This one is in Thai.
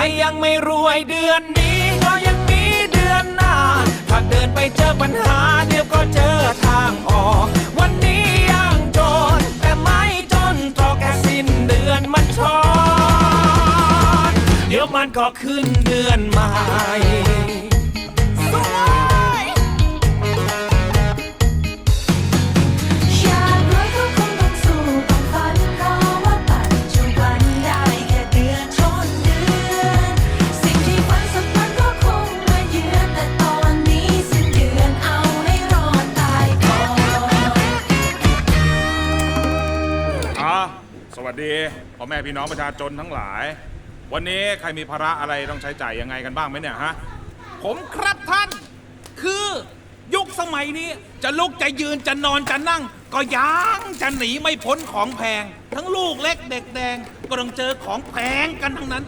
รยังไม่รวยเดือนนี้ ก็ยังมีเดือนหน้า ถ้าเดินไปเจอปัญหา เดี๋ยวก็เจอทางออก วันนี้ยังจน แต่ไม่จนตรอกแค่สิ้นเดือนมันชอนเดี๋ยวมันก็ขึ้นเดือนใหม่ วัสดีพ่อแม่พี่น้องประชาชนทั้งหลาย วันนี้ใครมีภาระอะไรต้องใช้จ่ายยังไงกันบ้างไหมเนี่ยฮะผมครับท่าน คือยุคสมัยนี้จะลุกจะยืนจะนอนจะนั่ง ก็ยังจะหนีไม่พ้นของแพง ทั้งลูกเล็กเด็กแดงก็ต้องเจอของแพงกันทั้งนั้น